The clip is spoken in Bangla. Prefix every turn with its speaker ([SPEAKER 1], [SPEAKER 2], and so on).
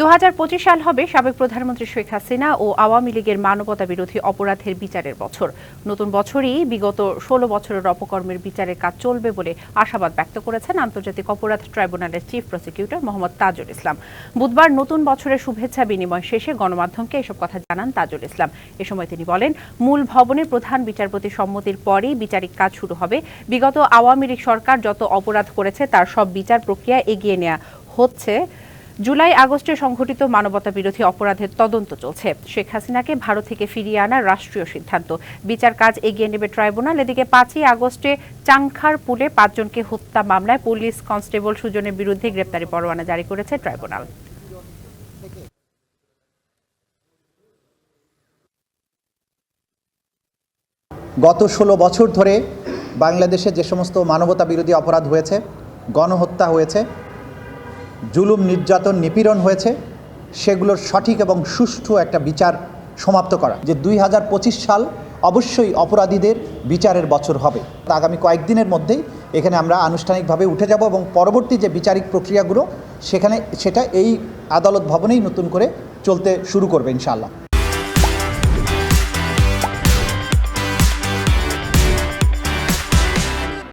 [SPEAKER 1] দু হাজার পঁচিশ সাল হবে সাবেক প্রধানমন্ত্রী শেখ হাসিনা ও আওয়ামী লীগের মানবতা বিরোধী অপরাধের বিচারের বছর। নতুন বছরই বিগত ষোলো বছরের অপকর্মের বিচারের কাজ চলবে বলে আশাবাদ ব্যক্ত করেছেন আন্তর্জাতিক অপরাধ ট্রাইব্যুনালের চিফ প্রসিকিউটর মোহাম্মদ তাজুল ইসলাম। বুধবার নতুন বছরের শুভেচ্ছা বিনিময় শেষে গণমাধ্যমকে এসব কথা জানান তাজুল ইসলাম। এ সময় তিনি বলেন, মূল ভবনের প্রধান বিচারপতি সম্মতির পরেই বিচারিক কাজ শুরু হবে। বিগত আওয়ামী লীগ সরকার যত অপরাধ করেছে তার সব বিচার প্রক্রিয়া এগিয়ে নেওয়া হচ্ছে। জুলাই আগস্টে সংঘটিত মানবতা বিরোধী অপরাধের তদন্ত চলছে। শেখ হাসিনাকে ভারত থেকে ফিরিয়ে আনার রাষ্ট্রীয় সিদ্ধান্ত। বিচার কাজ এগিয়ে নেবে ট্রাইব্যুনাল। এদিকে পাঁচই আগস্টে চাংখার পুলে পাঁচজনকে হত্যা মামলায় পুলিশ কনস্টেবল সুজনের বিরুদ্ধে গ্রেপ্তারি পরোয়ানা জারি করেছে ট্রাইব্যুনাল।
[SPEAKER 2] গত ষোলো বছর ধরে বাংলাদেশে যে সমস্ত মানবতা বিরোধী অপরাধ হয়েছে, গণহত্যা হয়েছে জুলুম, নির্যাতন, নিপীড়ন হয়েছে, সেগুলোর সঠিক এবং সুষ্ঠু একটা বিচার সমাপ্ত করা। যে দুই হাজার পঁচিশ সাল অবশ্যই অপরাধীদের বিচারের বছর হবে। আগামী কয়েকদিনের মধ্যেই এখানে আমরা আনুষ্ঠানিকভাবে উঠে যাব এবং পরবর্তী যে বিচারিক প্রক্রিয়াগুলো, সেখানে সেটা এই আদালত ভবনেই নতুন করে চলতে শুরু করবে ইনশাআল্লাহ।